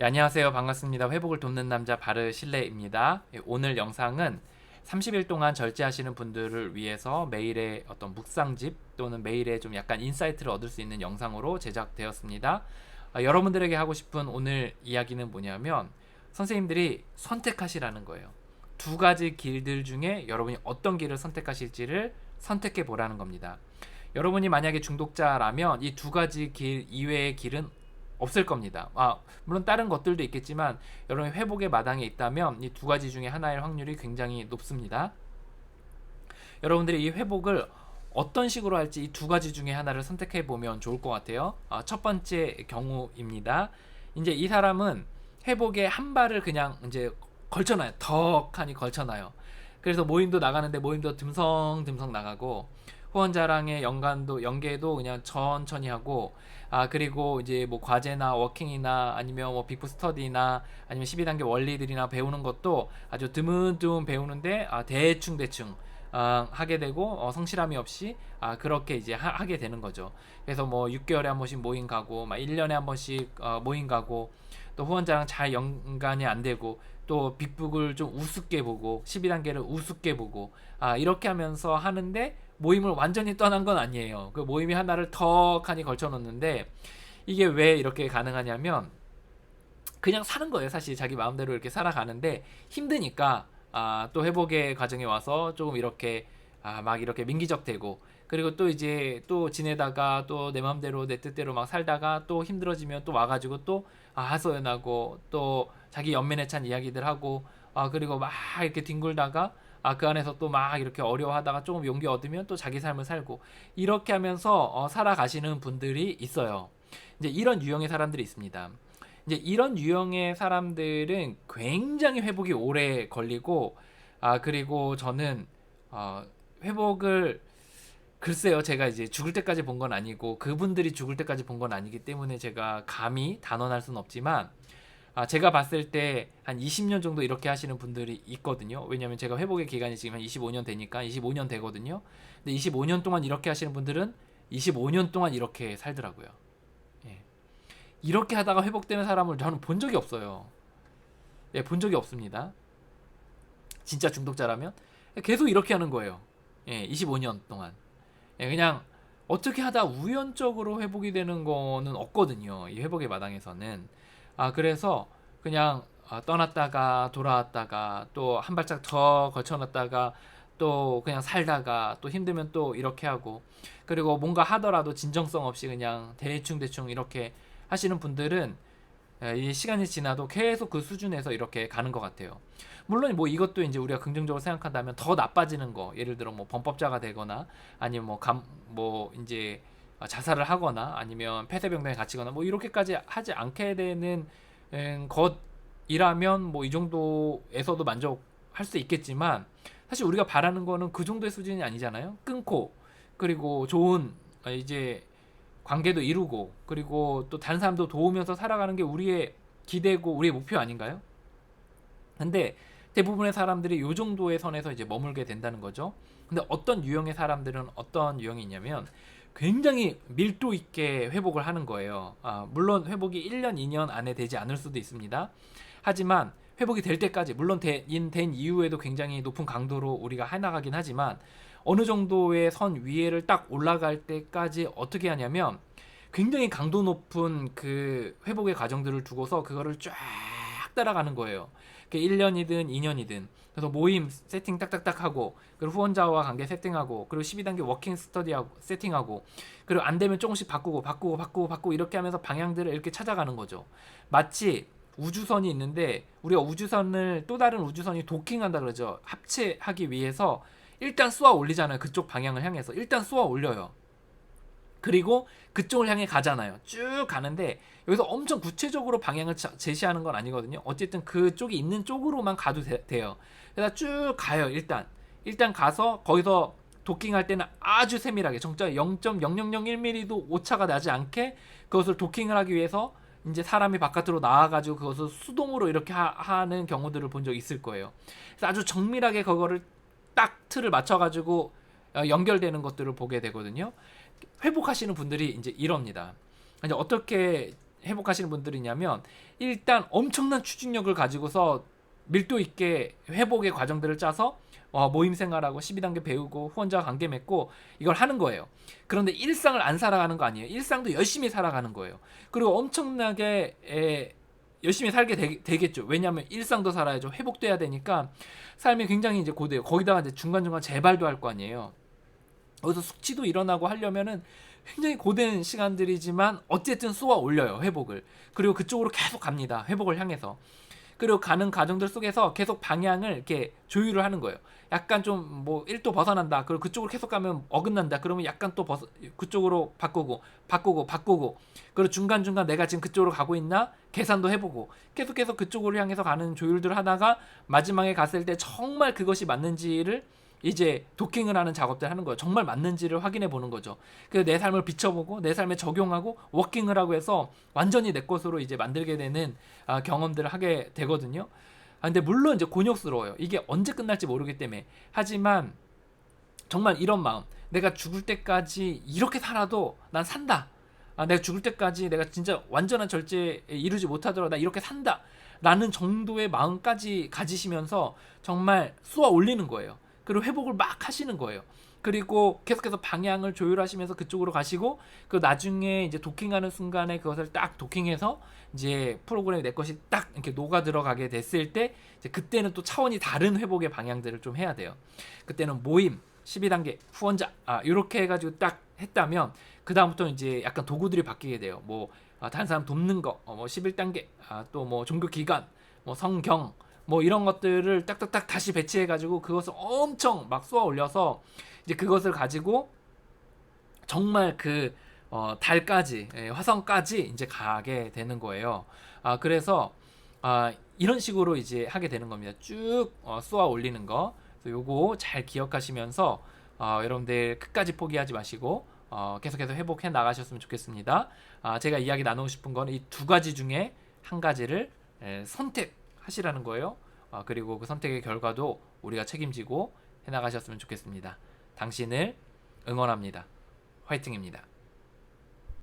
예, 안녕하세요. 반갑습니다. 회복을 돕는 남자 바르 실레입니다. 예, 오늘 영상은 30일 동안 절제하시는 분들을 위해서 매일의 어떤 묵상집 또는 매일의 좀 약간 인사이트를 얻을 수 있는 영상으로 제작되었습니다. 아, 여러분들에게 하고 싶은 오늘 이야기는 뭐냐면 선생님들이 선택하시라는 거예요. 두 가지 길들 중에 여러분이 어떤 길을 선택하실지를 선택해 보라는 겁니다. 여러분이 만약에 중독자라면 이 두 가지 길 이외의 길은 없을 겁니다. 아, 물론 다른 것들도 있겠지만 여러분이 회복의 마당에 있다면 이 두 가지 중에 하나일 확률이 굉장히 높습니다. 여러분들이 이 회복을 어떤 식으로 할지 이 두 가지 중에 하나를 선택해 보면 좋을 것 같아요. 아, 첫 번째 경우입니다. 이제 이 사람은 회복에 한 발을 그냥 이제 걸쳐놔요. 덕하니 걸쳐놔요. 그래서 모임도 나가는데 모임도 듬성듬성 나가고 후원자랑의 연관도 연계도 그냥 천천히 하고 아 그리고 이제 뭐 과제나 워킹이나 아니면 뭐 빅프 스터디나 아니면 12단계 원리들이나 배우는 것도 아주 드문드문 배우는데 아 대충 대충 아, 하게 되고 어, 성실함이 없이 아, 그렇게 이제 하, 게 되는 거죠. 그래서 뭐 6개월에 한 번씩 모임 가고 막 1년에 한 번씩 어, 모임 가고 또 후원자랑 잘 연관이 안 되고 또 빅북을 좀 우습게 보고 12단계를 우습게 보고 아, 이렇게 하면서 하는데 모임을 완전히 떠난 건 아니에요. 그 모임이 하나를 턱하니 걸쳐 놓는데 이게 왜 이렇게 가능하냐면 그냥 사는 거예요. 사실 자기 마음대로 이렇게 살아가는데 힘드니까 아, 또 회복의 과정에 와서 조금 이렇게 아, 막 이렇게 민기적되고 그리고 또 이제 또 지내다가 또 내 마음대로 내 뜻대로 막 살다가 또 힘들어지면 또 와가지고 또 아, 하소연하고 또 자기 연민에 찬 이야기들 하고 아 그리고 막 이렇게 뒹굴다가 아, 그 안에서 또 막 이렇게 어려워하다가 조금 용기 얻으면 또 자기 삶을 살고 이렇게 하면서 어, 살아가시는 분들이 있어요. 이제 이런 유형의 사람들이 있습니다. 이제 이런 유형의 사람들은 굉장히 회복이 오래 걸리고 아 그리고 저는 어, 회복을 글쎄요 제가 이제 죽을 때까지 본 건 아니고 그분들이 죽을 때까지 본 건 아니기 때문에 제가 감히 단언할 수는 없지만 아, 제가 봤을 때 한 20년 정도 이렇게 하시는 분들이 있거든요. 왜냐면 제가 회복의 기간이 지금 한 25년 되니까 25년 되거든요. 근데 25년 동안 이렇게 하시는 분들은 25년 동안 이렇게 살더라고요. 예. 이렇게 하다가 회복되는 사람을 저는 본 적이 없어요. 예, 본 적이 없습니다. 진짜 중독자라면 계속 이렇게 하는 거예요. 예, 25년 동안. 예, 그냥 어떻게 하다 우연적으로 회복이 되는 거는 없거든요. 이 회복의 마당에서는. 아, 그래서 그냥 아, 떠났다가 돌아왔다가 또 한 발짝 더 거쳐놨다가 또 그냥 살다가 또 힘들면 또 이렇게 하고 그리고 뭔가 하더라도 진정성 없이 그냥 대충 대충 이렇게 하시는 분들은 이 시간이 지나도 계속 그 수준에서 이렇게 가는 것 같아요. 물론 뭐 이것도 이제 우리가 긍정적으로 생각한다면 더 나빠지는 거, 예를 들어 뭐 범법자가 되거나 아니면 뭐감뭐 이제 자살을 하거나 아니면 폐쇄병동에 갇히거나 뭐 이렇게까지 하지 않게 되는 음, 것이라면 뭐 이 정도에서도 만족할 수 있겠지만 사실 우리가 바라는 거는 그 정도의 수준이 아니잖아요. 끊고 그리고 좋은 이제 관계도 이루고 그리고 또 다른 사람도 도우면서 살아가는 게 우리의 기대고 우리의 목표 아닌가요? 근데 대부분의 사람들이 요 정도의 선에서 이제 머물게 된다는 거죠. 근데 어떤 유형의 사람들은 어떤 유형이 있냐면 굉장히 밀도 있게 회복을 하는 거예요. 아, 물론 회복이 1년, 2년 안에 되지 않을 수도 있습니다. 하지만 회복이 될 때까지 물론 된, 된 이후에도 굉장히 높은 강도로 우리가 해나가긴 하지만 어느 정도의 선 위에를 딱 올라갈 때까지 어떻게 하냐면 굉장히 강도 높은 그 회복의 과정들을 두고서 그거를 쫙 따라가는 거예요. 1년이든 2년이든 그래서 모임 세팅 딱딱딱 하고 그리고 후원자와 관계 세팅하고 그리고 12단계 워킹 스터디하고 세팅하고 그리고 안 되면 조금씩 바꾸고 바꾸고 바꾸고 바꾸고 이렇게 하면서 방향들을 이렇게 찾아가는 거죠. 마치 우주선이 있는데 우리가 우주선을 또 다른 우주선이 도킹한다 그러죠. 합체하기 위해서 일단 쏘아 올리잖아요. 그쪽 방향을 향해서 일단 쏘아 올려요. 그리고 그쪽을 향해 가잖아요. 쭉 가는데 여기서 엄청 구체적으로 방향을 제시하는 건 아니거든요. 어쨌든 그쪽이 있는 쪽으로만 가도 되, 돼요. 그래서 쭉 가요. 일단 일단 가서 거기서 도킹할 때는 아주 세밀하게 정작 0.0001mm도 오차가 나지 않게 그것을 도킹을 하기 위해서 이제 사람이 바깥으로 나와가지고 그것을 수동으로 이렇게 하, 는 경우들을 본 적 있을 거예요. 그래서 아주 정밀하게 그거를 딱 틀을 맞춰가지고 어, 연결되는 것들을 보게 되거든요. 회복하시는 분들이 이제 이럽니다. 이제 어떻게 회복하시는 분들이냐면 일단 엄청난 추진력을 가지고서 밀도 있게 회복의 과정들을 짜서 어, 모임 생활하고 12단계 배우고 후원자 관계 맺고 이걸 하는 거예요. 그런데 일상을 안 살아가는 거 아니에요. 일상도 열심히 살아가는 거예요. 그리고 엄청나게 에, 열심히 살게 되, 겠죠 왜냐하면 일상도 살아야죠. 회복돼야 되니까 삶이 굉장히 이제 고돼요. 거기다가 이제 중간중간 재발도 할 거 아니에요. 여기서 숙취도 일어나고 하려면은 굉장히 고된 시간들이지만 어쨌든 쏘아 올려요 회복을. 그리고 그쪽으로 계속 갑니다 회복을 향해서. 그리고 가는 과정들 속에서 계속 방향을 이렇게 조율을 하는 거예요. 약간 좀 뭐 1도 벗어난다 그리고 그쪽으로 계속 가면 어긋난다 그러면 약간 또 벗어 그쪽으로 바꾸고 바꾸고 바꾸고. 그리고 중간중간 내가 지금 그쪽으로 가고 있나? 계산도 해보고. 계속 계속 그쪽으로 향해서 가는 조율들을 하다가 마지막에 갔을 때 정말 그것이 맞는지를 이제 도킹을 하는 작업들 하는 거예요. 정말 맞는지를 확인해 보는 거죠. 그래서 내 삶을 비춰보고 내 삶에 적용하고 워킹을 하고 해서 완전히 내 것으로 이제 만들게 되는 아, 경험들을 하게 되거든요. 아, 근데 물론 이제 곤욕스러워요. 이게 언제 끝날지 모르기 때문에. 하지만 정말 이런 마음. 내가 죽을 때까지 이렇게 살아도 난 산다. 아, 내가 죽을 때까지 내가 진짜 완전한 절제에 이루지 못하더라도 나 이렇게 산다. 라는 정도의 마음까지 가지시면서 정말 쏘아 올리는 거예요. 그리고 회복을 막 하시는 거예요. 그리고 계속해서 방향을 조율하시면서 그쪽으로 가시고 그 나중에 이제 도킹하는 순간에 그것을 딱 도킹해서 이제 프로그램이 내 것이 딱 이렇게 녹아 들어가게 됐을 때 이제 그때는 또 차원이 다른 회복의 방향들을 좀 해야 돼요. 그때는 모임 12단계 후원자 아 이렇게 해가지고 딱 했다면 그 다음부터 이제 약간 도구들이 바뀌게 돼요. 뭐 아, 다른 사람 돕는 거, 어, 뭐 11단계, 아, 또 뭐 종교 기관, 뭐 성경, 뭐 이런 것들을 딱딱딱 다시 배치해 가지고 그것을 엄청 막 쏘아 올려서 이제 그것을 가지고 정말 그 어, 달까지 예, 화성까지 이제 가게 되는 거예요. 아 그래서 아 이런 식으로 이제 하게 되는 겁니다. 쭉 어, 쏘아 올리는 거. 그래서 요거 잘 기억하시면서 어, 여러분들 끝까지 포기하지 마시고 어, 계속해서 회복해 나가셨으면 좋겠습니다. 아, 제가 이야기 나누고 싶은 거는 이두 가지 중에 한 가지를 에, 선택 하시라는 거예요. 아, 그리고 그 선택의 결과도 우리가 책임지고 해나가셨으면 좋겠습니다. 당신을 응원합니다. 화이팅입니다.